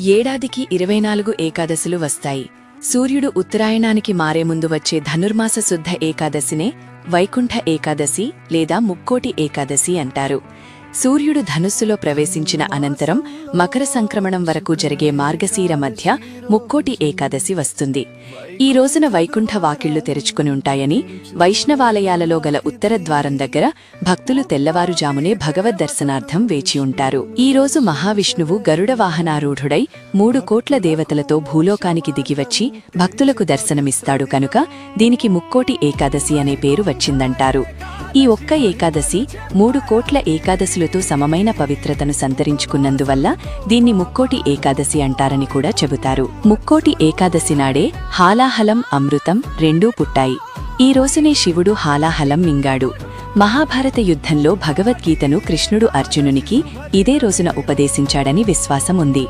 ఏడాదికి ఇరవై నాలుగు ఏకాదశులు వస్తాయి. సూర్యుడు ఉత్తరాయణానికి మారే ముందు వచ్చే ధనుర్మాస శుద్ధ ఏకాదశినే వైకుంఠ ఏకాదశి లేదా ముక్కోటి ఏకాదశి అంటారు. సూర్యుడు ధనుస్సులో ప్రవేశించిన అనంతరం మకర సంక్రమణం వరకు జరిగే మార్గశీర మధ్య ముక్కోటి ఏకాదశి వస్తుంది. ఈ రోజున వైకుంఠ వాకిళ్ళు తెరుచుకుని ఉంటాయని వైష్ణవాలయాలలో గల ఉత్తర ద్వారం దగ్గర భక్తులు తెల్లవారుజామునే భగవద్ దర్శనార్థం వేచి ఉంటారు. ఈ రోజు మహావిష్ణువు గరుడ వాహనారూఢుడై మూడు కోట్ల దేవతలతో భూలోకానికి దిగివచ్చి భక్తులకు దర్శనమిస్తాడు కనుక దీనికి ముక్కోటి ఏకాదశి అనే పేరు వచ్చిందంటారు. ఈ ఒక్క ఏకాదశి మూడు కోట్ల ఏకాదశులతో సమమైన పవిత్రతను సంతరించుకున్నందువల్ల దీన్ని ముక్కోటి ఏకాదశి అంటారని కూడా చెబుతారు. ముక్కోటి ఏకాదశి నాడే హాలాహలం అమృతం రెండూ పుట్టాయి. ఈ రోజునే శివుడు హాలాహలం మింగాడు. మహాభారత యుద్ధంలో భగవద్గీతను కృష్ణుడు అర్జునునికి ఇదే రోజున ఉపదేశించాడని విశ్వాసం ఉంది.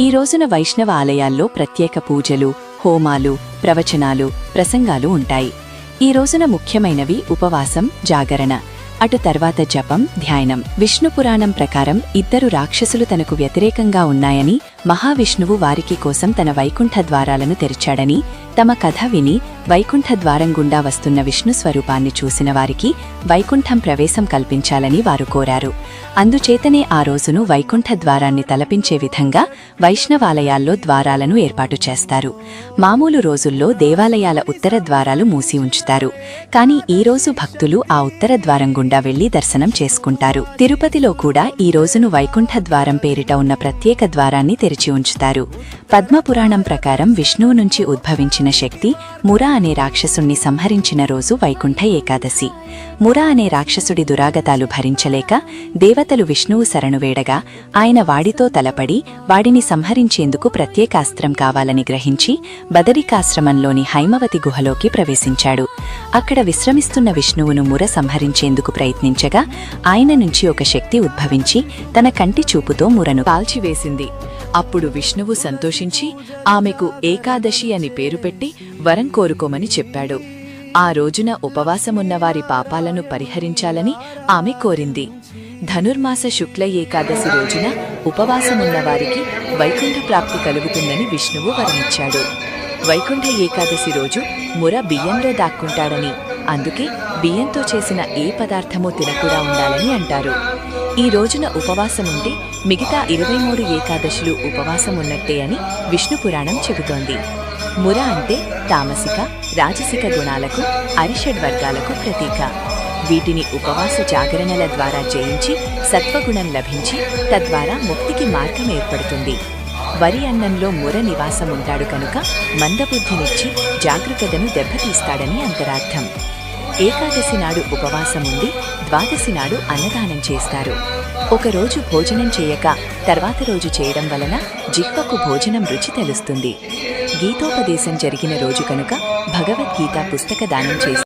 ఈ రోజున వైష్ణవ ఆలయాల్లో ప్రత్యేక పూజలు హోమాలు ప్రవచనాలు ప్రసంగాలు ఉంటాయి. ఈ రోజున ముఖ్యమైనవి ఉపవాసం జాగరణ. అటు తర్వాత జపం ధ్యానం. విష్ణు పురాణం ప్రకారం ఇద్దరు రాక్షసులు తనకు వ్యతిరేకంగా ఉన్నాయని మహావిష్ణువు వారికి కోసం తన వైకుంఠ ద్వారాలను తెరిచాడని తమ కథ విని వైకుంఠ ద్వారం గుండా వస్తున్న విష్ణు స్వరూపాన్ని చూసిన వారికి వైకుంఠం ప్రవేశం కల్పించాలని వారు కోరారు. అందుచేతనే ఆ రోజును వైకుంఠ ద్వారాన్ని తలపించే విధంగా వైష్ణవాలయాల్లో ద్వారాలను ఏర్పాటు చేస్తారు. మామూలు రోజుల్లో దేవాలయాల ఉత్తర ద్వారాలు మూసి ఉంచుతారు. కానీ ఈ రోజు భక్తులు ఆ ఉత్తర ద్వారం గుండా వెళ్ళి దర్శనం చేసుకుంటారు. తిరుపతిలో కూడా ఈ రోజును వైకుంఠ ద్వారం పేరిట ఉన్న ప్రత్యేక ద్వారాన్ని తెరిచి ఉంచుతారు. పద్మపురాణం ప్రకారం విష్ణువు నుంచి ఉద్భవించిన శక్తి మురా అనే రాక్షసుణ్ణి సంహరించిన రోజు వైకుంఠ ఏకాదశి. మురా అనే రాక్షసుడి దురాగతాలు భరించలేక దేవతలు విష్ణువు శరణు వేడగా ఆయన వాడితో తలపడి వాడిని సంహరించేందుకు ప్రత్యేకాస్త్రం కావాలని గ్రహించి బదరికాశ్రమంలోని హైమవతి గుహలోకి ప్రవేశించాడు. అక్కడ విశ్రమిస్తున్న విష్ణువును ముర సంహరించేందుకు ప్రయత్నించగా ఆయన నుంచి ఒక శక్తి ఉద్భవించి తన కంటి చూపుతో మురను కాల్చివేసింది. అప్పుడు విష్ణువు సంతోషించి ఆమెకు ఏకాదశి అని పేరు పెట్టి వరం కోరుకోమని చెప్పాడు. ఆ రోజున ఉపవాసమున్నవారి పాపాలను పరిహరించాలని ఆమె కోరింది. ధనుర్మాస శుక్ల ఏకాదశి రోజున ఉపవాసమున్నవారికి వైకుంఠ ప్రాప్తి కలుగుతుందని విష్ణువు వరమిచ్చాడు. వైకుంఠ ఏకాదశి రోజు ముర బియ్యంలో దాక్కుంటాడని అందుకే బియ్యంతో చేసిన ఏ పదార్థమూ తినకుండా ఉండాలని అంటారు. ఈ రోజున ఉపవాసం ఉండి మిగతా ఇరవై మూడు ఏకాదశులు ఉపవాసమున్నట్టే అని విష్ణు పురాణం చెబుతోంది. ముర అంటే తామసిక రాజసిక గుణాలకు అరిషడ్ వర్గాలకు ప్రతీక. వీటిని ఉపవాస జాగరణల ద్వారా జయించి సత్వగుణం లభించి తద్వారా ముక్తికి మార్గం ఏర్పడుతుంది. వరి అన్నంలో ముర నివాసం ఉంటాడు కనుక మందబుద్ధినిచ్చి జాగృతను దెబ్బతీస్తాడని అంతరార్థం. ఏకాదశి నాడు ఉపవాసం ఉండి ద్వాదశి నాడు అన్నదానం చేస్తారు. ఒకరోజు భోజనం చేయక తర్వాత రోజు చేయడం వలన జిహ్వకు భోజనం రుచి తెలుస్తుంది. గీతోపదేశం జరిగిన రోజు కనుక భగవద్గీత పుస్తక దానం చేసి